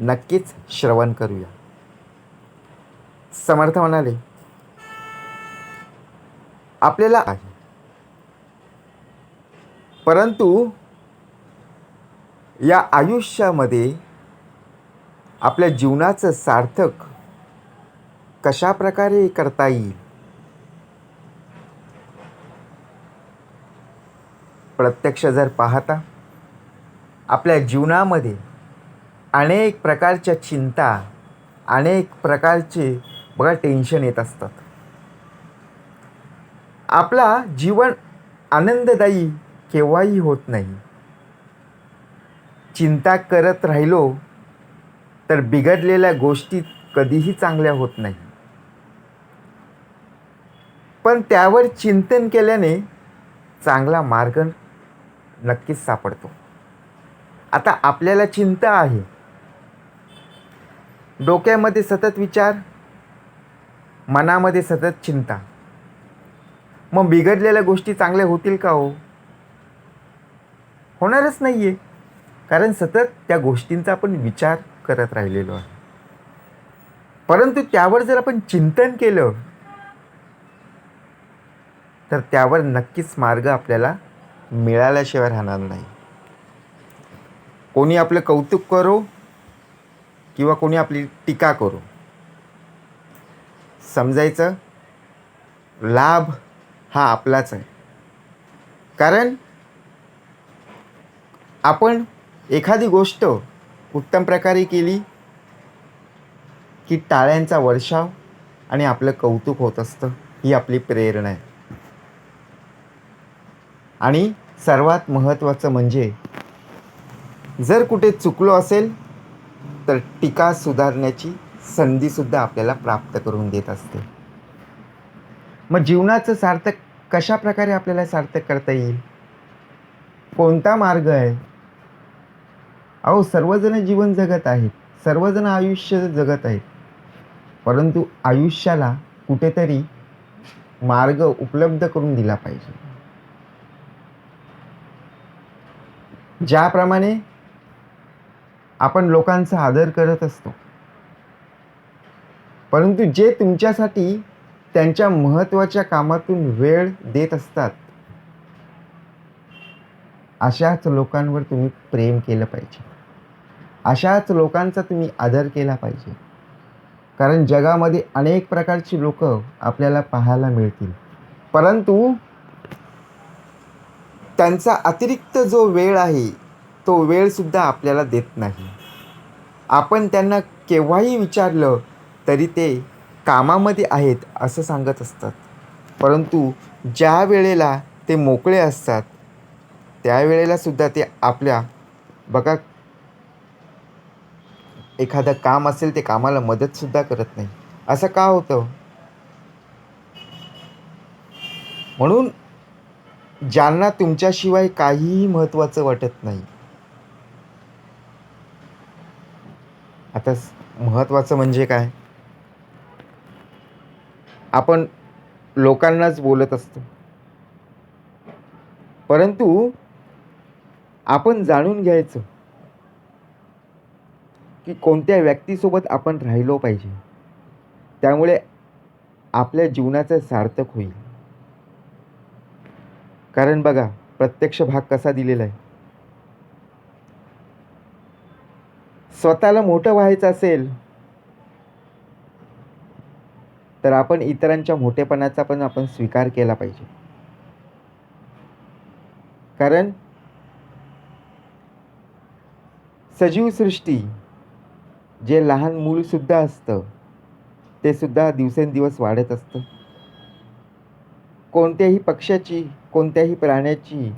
नक्कीच श्रवण करूया. समर्थ म्हणाले आपल्याला आहे. परंतु या आयुष्यामध्ये आपल्या जीवनाचं सार्थक कशा प्रकारे करता येईल? प्रत्यक्ष जर पाहता आपल्या जीवनामध्ये अनेक प्रकारच्या चिंता अनेक प्रकारचे बघा टेन्शन येत असतात. आपला जीवन आनंददायी केव्हाही होत नाही. चिंता करत राहिलो तर बिघडलेल्या गोष्टी कधीही चांगल्या होत नाही. पण त्यावर चिंतन केल्याने चांगला मार्ग नक्कीच सापडतो. आता आपल्याला चिंता आहे. डोक्यामध्ये सतत विचार मनामध्ये सतत चिंता. मग बिघडलेल्या गोष्टी चांगल्या होतील का हो? होणारच नाही आहे कारण सतत त्या गोष्टींचा आपण विचार करत राहिलेलो आहे. परंतु त्यावर जर आपण चिंतन केलं तर त्यावर नक्कीच मार्ग आपल्याला मिळाल्याशिवाय राहणार नाही. कोणी आपलं कौतुक करो किंवा कोणी आपली टीका करू. समजायचं? लाभ हा आपलाच आहे. कारण आपण एखादी गोष्ट उत्तम प्रकारे केली की टाळ्यांचा वर्षाव आणि आपलं कौतुक होत असतं ही आपली प्रेरणा आहे. आणि सर्वात महत्त्वाचं म्हणजे जर कुठे चुकलो असेल तर टीका सुधारण्याची संधीसुद्धा आपल्याला प्राप्त करून देत असते. मग जीवनाचं सार्थक कशा प्रकारे आपल्याला सार्थक करता येईल? कोणता मार्ग आहे? अहो सर्वजण जीवन जगत आहेत. सर्वजण आयुष्य जगत आहेत. परंतु आयुष्याला कुठेतरी मार्ग उपलब्ध करून दिला पाहिजे. ज्याप्रमाणे आपण लोकांचा आदर करत असतो. परंतु जे तुमच्यासाठी त्यांच्या महत्त्वाच्या कामातून वेळ देत असतात अशाच लोकांवर तुम्ही प्रेम केलं पाहिजे. अशाच लोकांचा तुम्ही आदर केला पाहिजे. कारण जगामध्ये अनेक प्रकारची लोक आपल्याला पाहायला मिळतील. परंतु त्यांचा अतिरिक्त जो वेळ आहे तो वेळसुद्धा आपल्याला देत नाही. आपण त्यांना केव्हाही विचारलं तरी ते कामामध्ये आहेत असं सांगत असतात. परंतु ज्या वेळेला ते मोकळे असतात त्यावेळेलासुद्धा ते आपल्या बघा एखादं काम असेल ते कामाला मदतसुद्धा करत नाही. असं का होतं? म्हणून ज्यांना तुमच्याशिवाय काहीही महत्त्वाचं वाटत नाही आता महत्त्वाचं म्हणजे काय? आपण लोकांनाच बोलत असतो. परंतु आपण जाणून घ्यायचं की कोणत्या व्यक्तीसोबत आपण राहिलो पाहिजे. त्यामुळे आपल्या जीवनाचं सार्थक होईल. कारण बघा प्रत्यक्ष भाग कसा दिलेला आहे. स्वतःला मोठं व्हायचं असेल तर आपण इतरांच्या मोठेपणाचा पण आपण स्वीकार केला पाहिजे. कारण सजीव सृष्टी जे लहान मूलसुद्धा असतं ते सुद्धा दिवसेंदिवस वाढत असतं. कोणत्याही पक्षाची कोणत्याही प्राण्याची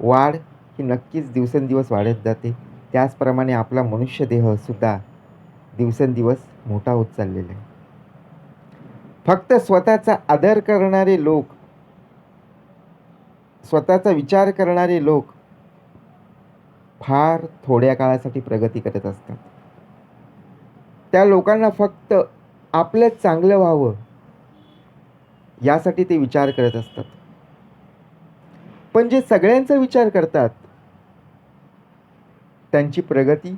वाढ ही नक्कीच दिवसेंदिवस वाढत जाते. त्याचप्रमाणे आपला मनुष्य देहसुद्धा दिवसेंदिवस मोठा होत चाललेला आहे. फक्त स्वतःचा आदर करणारे लोक स्वतःचा विचार करणारे लोक फार थोड्या काळासाठी प्रगती करत असतात. त्या लोकांना फक्त आपलं चांगलं व्हावं यासाठी ते विचार करत असतात. पण जे सगळ्यांचा विचार करतात त्यांची प्रगती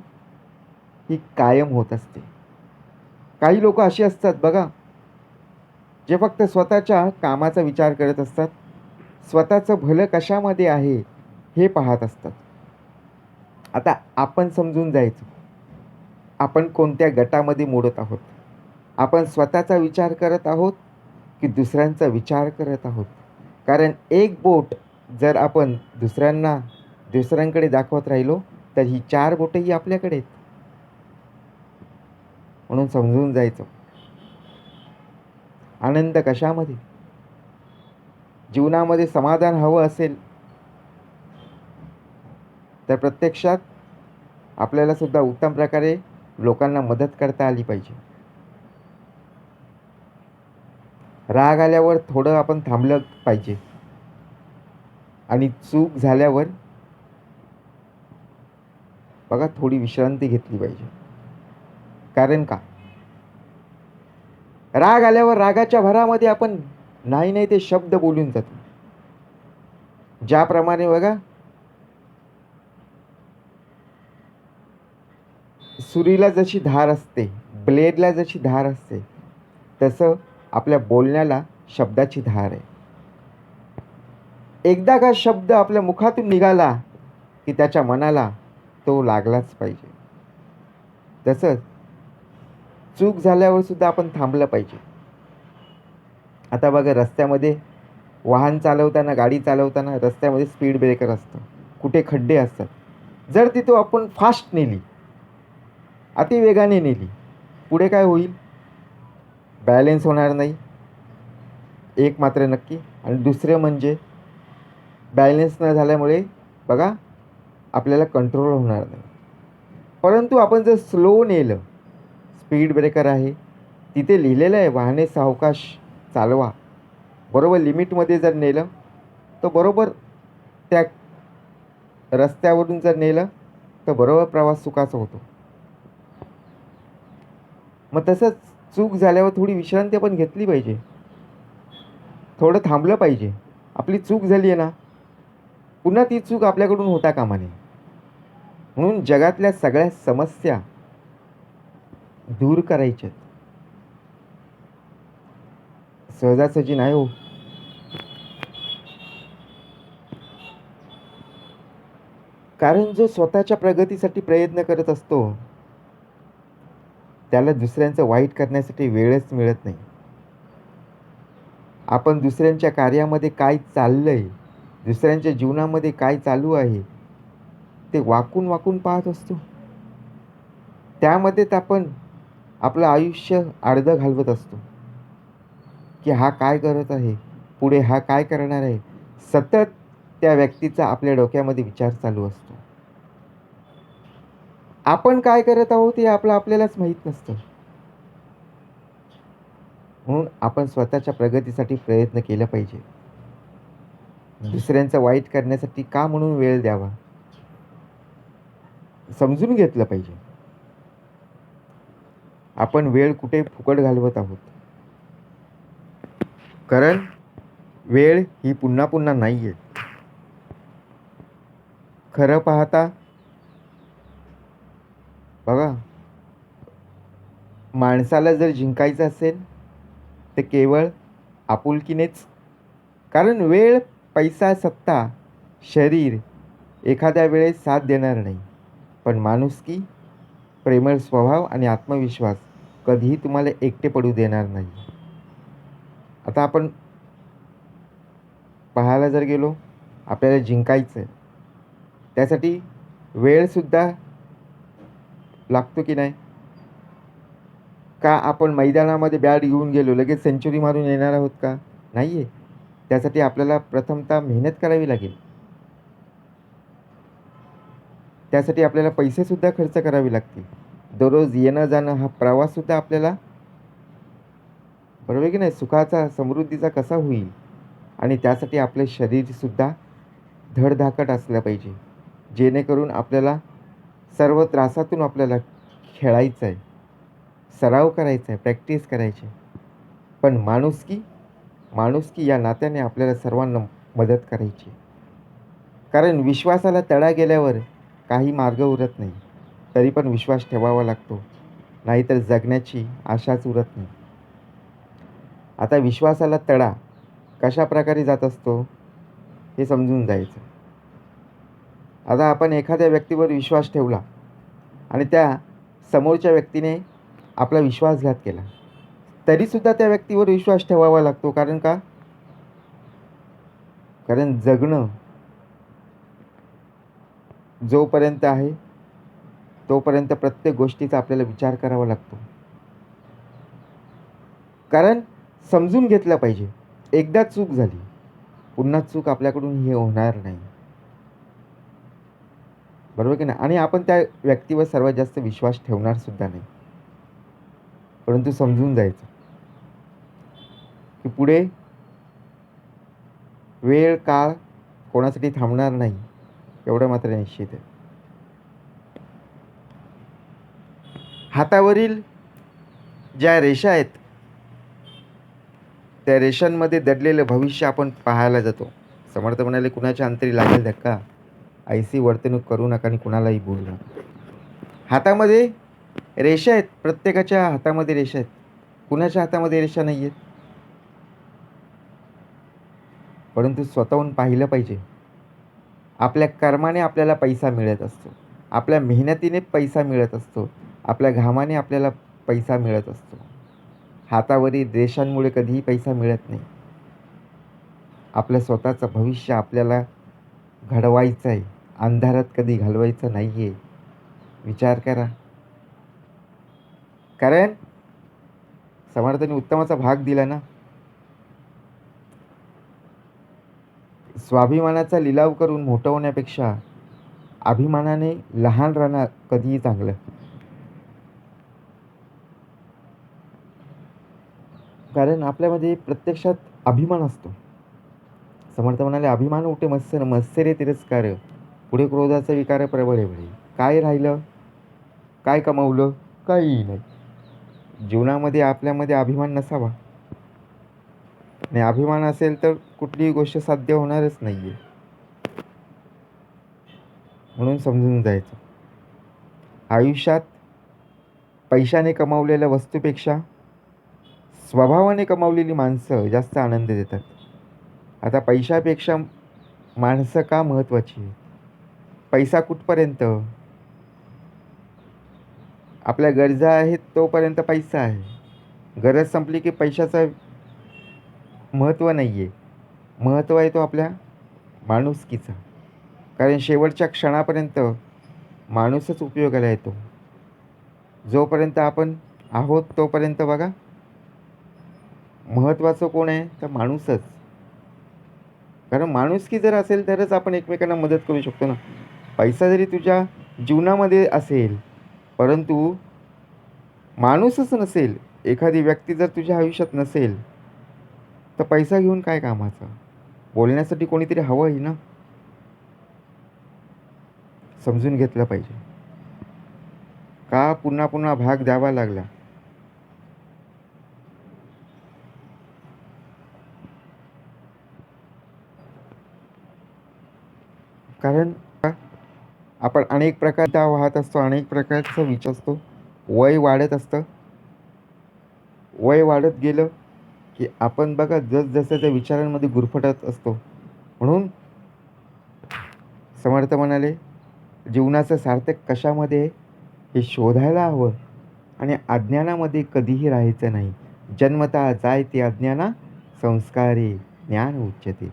ही कायम होत असते. काही लोक अशी असतात बघा. जे फक्त स्वतःच्या कामाचा विचार करत असतात स्वतःचं भलं कशामध्ये आहे हे पाहत असतात. आता आपण समजून जायचं. आपण कोणत्या गटामध्ये मोडत आहोत? आपण स्वतःचा विचार करत आहोत की दुसऱ्यांचा विचार करत आहोत? कारण एक बोट जर आपण दुसऱ्यांना दुसऱ्यांकडे दाखवत राहिलो तर ही चार बोटंही आपल्याकडे आहेत. म्हणून समजून जायचं. आनंद कशामध्ये? जीवनामध्ये समाधान हवं असेल तर प्रत्यक्षात आपल्याला सुद्धा उत्तम प्रकारे लोकांना मदत करता आली पाहिजे. राग आल्यावर थोडं आपण थांबलं पाहिजे. आणि चूक झाल्यावर बघा थोडी विश्रांती घेतली पाहिजे. कारण का? राग आल्यावर रागाच्या भरामध्ये आपण नाही नाही ते शब्द बोलून जातो. ज्याप्रमाणे बघा सुरीला जशी धार असते ब्लेडला जशी धार असते तसं आपल्या बोलण्याला शब्दाची धार आहे. एकदा का शब्द आपल्या मुखातून निघाला की त्याच्या मनाला तो लागलाच पाहिजे. तसंच चूक झाल्यावर सुद्धा आपण थांबलं पाहिजे. आता बघा रस्त्यामध्ये वाहन चालवताना गाडी चालवताना रस्त्यामध्ये स्पीड ब्रेकर असतं. कुठे खड्डे असतात. जर तिथं आपण फास्ट नेली अतिवेगाने नेली पुढे काय होईल? बॅलेन्स होणार नाही. एक मात्र नक्की. आणि दुसरे म्हणजे बॅलेन्स न झाल्यामुळे बघा आपल्याला कंट्रोल होणार नाही. परंतु आपण जर स्लो नेलं स्पीड ब्रेकर आहे तिथे लिहिलेलं आहे वाहने सावकाश चालवा. बरोबर लिमिटमध्ये जर नेलं तर बरोबर त्या रस्त्यावरून जर नेलं तर बरोबर प्रवास सुखाचा होतो. मग तसंच चूक झाल्यावर थोडी विश्रांती आपण घेतली पाहिजे. थोडं थांबलं पाहिजे. आपली चूक झाली आहे ना पुन्हा ती चूक आपल्याकडून होता कामा नये. म्हणून जगातल्या सगळ्या समस्या दूर करायच्यात. सहजासहजी नाही हो. कारण जो स्वतःच्या प्रगतीसाठी प्रयत्न करत असतो त्याला दुसऱ्यांचं वाईट करण्यासाठी वेळच मिळत नाही. आपण दुसऱ्यांच्या कार्यामध्ये काय चाललं आहे दुसऱ्यांच्या जीवनामध्ये काय चालू आहे ते वाकून वाकून पाहत असतो. त्यामध्येच आपण आपलं आयुष्य अर्धं घालवत असतो. की हा काय करत आहे पुढे हा काय करणार आहे सतत त्या व्यक्तीचा आपल्या डोक्यामध्ये विचार चालू असतो. आपण काय करत आहोत हे आपलं आपल्यालाच माहीत नसतं. म्हणून आपण स्वतःच्या प्रगतीसाठी प्रयत्न केला पाहिजे. दुसऱ्यांचं वाईट करण्यासाठी का म्हणून वेळ द्यावा? समजून घेतलं पाहिजे. आपण वेळ कुठे फुकट घालवत आहोत? कारण वेळ ही पुन्हा पुन्हा नाही आहे खरं पाहता बघा माणसाला जर जिंकायचं असेल तर केवळ आपुलकीनेच. कारण वेळ पैसा सत्ता शरीर एखाद्या वेळेस साथ देणार नाही. पण माणुसकी प्रेमळ स्वभाव आणि आत्मविश्वास कधीही तुम्हाला एकटे पडू देणार नाही. आता आपण पाहायला जर गेलो आपल्याला जिंकायचं आहे त्यासाठी वेळसुद्धा लागतो की नाही? का आपण मैदानामध्ये बॅट घेऊन गेलो लगेच सेंचुरी मारून येणार आहोत का? नाही आहे त्यासाठी आपल्याला प्रथमतः मेहनत करावी लागेल. त्यासाठी आपल्याला पैसेसुद्धा खर्च करावे लागतील. दररोज येणं जाणं हा प्रवाससुद्धा आपल्याला बरोबर आहे की नाही? सुखाचा समृद्धीचा कसा होईल? आणि त्यासाठी आपले शरीरसुद्धा धडधाकट असलं पाहिजे. जेणेकरून आपल्याला सर्व त्रासातून आपल्याला खेळायचं आहे सराव करायचा आहे प्रॅक्टिस करायची आहे पण माणुसकी माणुसकी या नात्याने आपल्याला सर्वांना मदत करायची. कारण विश्वासाला तडा गेल्यावर काही मार्ग उरत नाही. तरी पण विश्वास ठेवावा लागतो. नाहीतर जगण्याची आशाच उरत नाही. आता विश्वासाला तडा कशा प्रकारे जात असतो हे समजून जायचं. आता आपण एखाद्या व्यक्तीवर विश्वास ठेवला आणि त्या समोरच्या व्यक्तीने आपला विश्वासघात केला. तरीसुद्धा त्या व्यक्तीवर विश्वास ठेवावा लागतो. कारण का? कारण जगणं जोपर्यंत आहे तोपर्यंत प्रत्येक गोष्टीचा आपल्याला विचार करावा लागतो. कारण समजून घेतलं पाहिजे. एकदा चूक झाली पुन्हा चूक आपल्याकडून हे होणार नाही. बरोबर की नाही? आणि आपण त्या व्यक्तीवर सर्वात जास्त विश्वास ठेवणार सुद्धा नाही. परंतु समजून जायचं. की पुढे वेळ काळ कोणासाठी थांबणार नाही एवढं मात्र निश्चित आहे. हातावरील ज्या रेषा आहेत त्या रेषांमध्ये दडलेलं भविष्य आपण पाहायला जातो. समर्थ म्हणाले कुणाच्या अंतरी लागेल धक्का? ऐसी वर्तणूक करू नका आणि कुणालाही बोलू नका. हातामध्ये रेषा आहेत प्रत्येकाच्या हातामध्ये रेषा आहेत. कुणाच्या हातामध्ये रेषा नाही आहेत परंतु स्वतःहून पाहिलं पाहिजे. आपल्या कर्माने आपल्याला पैसा मिळत असतो. आपल्या मेहनतीने पैसा मिळत असतो. आपल्या घामाने आपल्याला पैसा मिळत असतो. हातावरील देशांमुळे कधीही पैसा मिळत नाही. आपलं स्वतःचं भविष्य आपल्याला घडवायचं आहे. अंधारात कधी घालवायचं नाही आहे विचार करा. कारण समर्थाने उत्तमाचा भाग दिला ना? स्वाभिमानाचा लिलाव करून मोठं होण्यापेक्षा अभिमानाने लहान राहणं कधीही चांगलं. कारण आपल्यामध्ये प्रत्यक्षात अभिमान असतो. समर्थ म्हणाले अभिमान उठे मत्सर मत्सरे तिरस्कार पुढे क्रोधाचा विकार प्रबळ एवढे. काय राहिलं? काय कमावलं? काहीही नाही. जीवनामध्ये आपल्यामध्ये अभिमान नसावा. आणि अभिमान असेल तर कुठलीही गोष्ट साध्य होणारच नाही आहे म्हणून समजून जायचं. आयुष्यात पैशाने कमावलेल्या वस्तूपेक्षा स्वभावाने कमावलेली माणसं जास्त आनंद देतात. आता पैशापेक्षा माणसं का महत्त्वाची आहेत? पैसा कुठपर्यंत? आपल्या गरजा आहेत तोपर्यंत पैसा आहे. गरज संपली की पैशाचं महत्त्व नाही आहे महत्त्व आहे तो आपल्या माणुसकीचा. कारण शेवटच्या क्षणापर्यंत माणूसच उपयोगाला येतो. जोपर्यंत आपण आहोत तोपर्यंत बघा महत्त्वाचं कोण आहे? तर माणूसच. कारण माणुसकी जर असेल तरच आपण एकमेकांना मदत करू शकतो ना. पैसा जरी तुझ्या जीवनामध्ये असेल परंतु माणूसच नसेल एखादी व्यक्ती जर तुझ्या आयुष्यात नसेल तर पैसा घेऊन काय कामाचा? बोलण्यासाठी कोणीतरी हवं आहे ना? समजून घेतलं पाहिजे. का पुन्हा पुन्हा भाग द्यावा लागला? कारण का? आपण अनेक प्रकारचा वाहत असतो अनेक प्रकारचा विचार असतो. वय वाढत असतं. वय वाढत गेलं की आपण बघा जसजसं त्या विचारांमध्ये गुरफटत असतो. म्हणून समर्थ म्हणाले जीवनाचं सार्थक कशामध्ये? हे शोधायला हवं. आणि अज्ञानामध्ये कधीही राहायचं नाही. जन्मता जाय ते अज्ञाना संस्कारे ज्ञान उच्यते.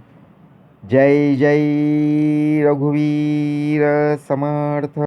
जय जय रघुवीर समर्थ.